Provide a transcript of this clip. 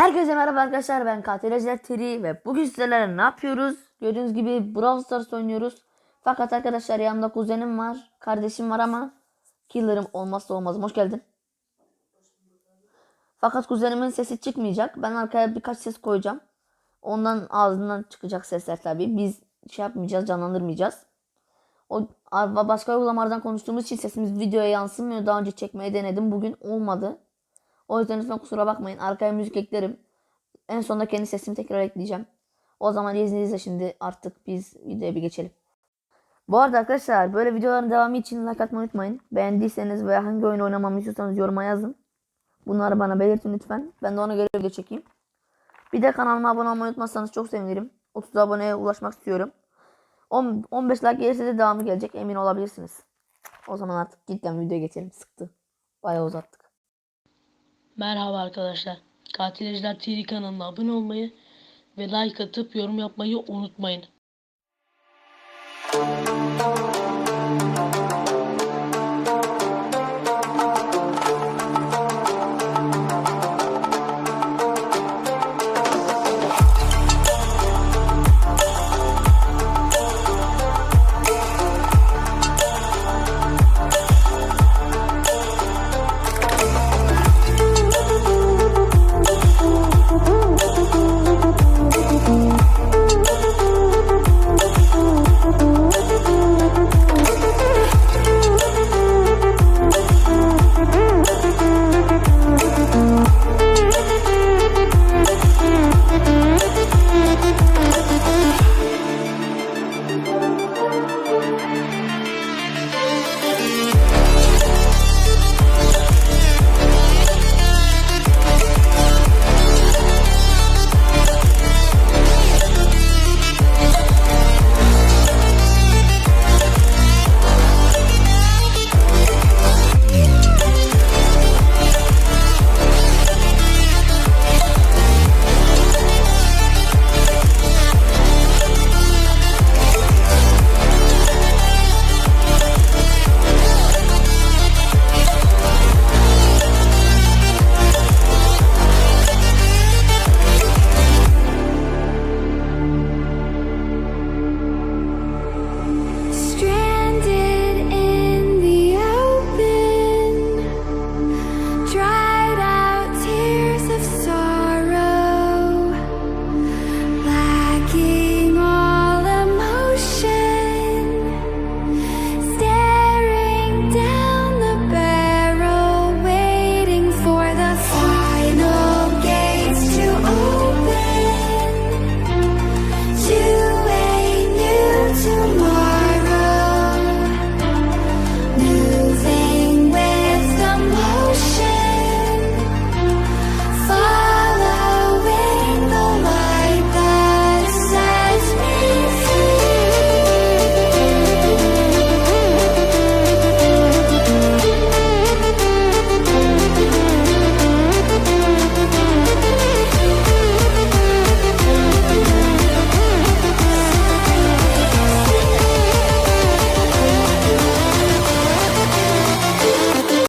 Merhaba arkadaşlar ben Ejder Teri ve bugün sizlerle ne yapıyoruz? Gördüğünüz gibi Brawl Stars oynuyoruz. Fakat arkadaşlar yanımda kuzenim var, kardeşim var ama killer'ım olmazsa olmazım. Hoş geldin. Fakat kuzenimin sesi çıkmayacak. Ben arkaya birkaç ses koyacağım. Ondan ağzından çıkacak sesler tabii. Biz şey yapmayacağız, canlandırmayacağız. O başka uygulamalardan konuştuğumuz için sesimiz videoya yansımıyor. Daha önce çekmeyi denedim. Bugün olmadı. O yüzden lütfen kusura bakmayın. Arkaya müzik eklerim. En sonunda kendi sesimi tekrar ekleyeceğim. O zaman izninizle şimdi artık biz videoya bir geçelim. Bu arada arkadaşlar böyle videoların devamı için like atmayı unutmayın. Beğendiyseniz veya hangi oyun oynamamı istiyorsanız yoruma yazın. Bunları bana belirtin lütfen. Ben de ona göre video çekeyim. Bir de kanalıma abone olmayı unutmazsanız çok sevinirim. 30 aboneye ulaşmak istiyorum. 10, 15 like gelirse de devamı gelecek emin olabilirsiniz. O zaman artık cidden videoya geçelim. Sıktı. Bayağı uzattık. Merhaba arkadaşlar. Katil Ejder TV kanalına abone olmayı ve like atıp yorum yapmayı unutmayın.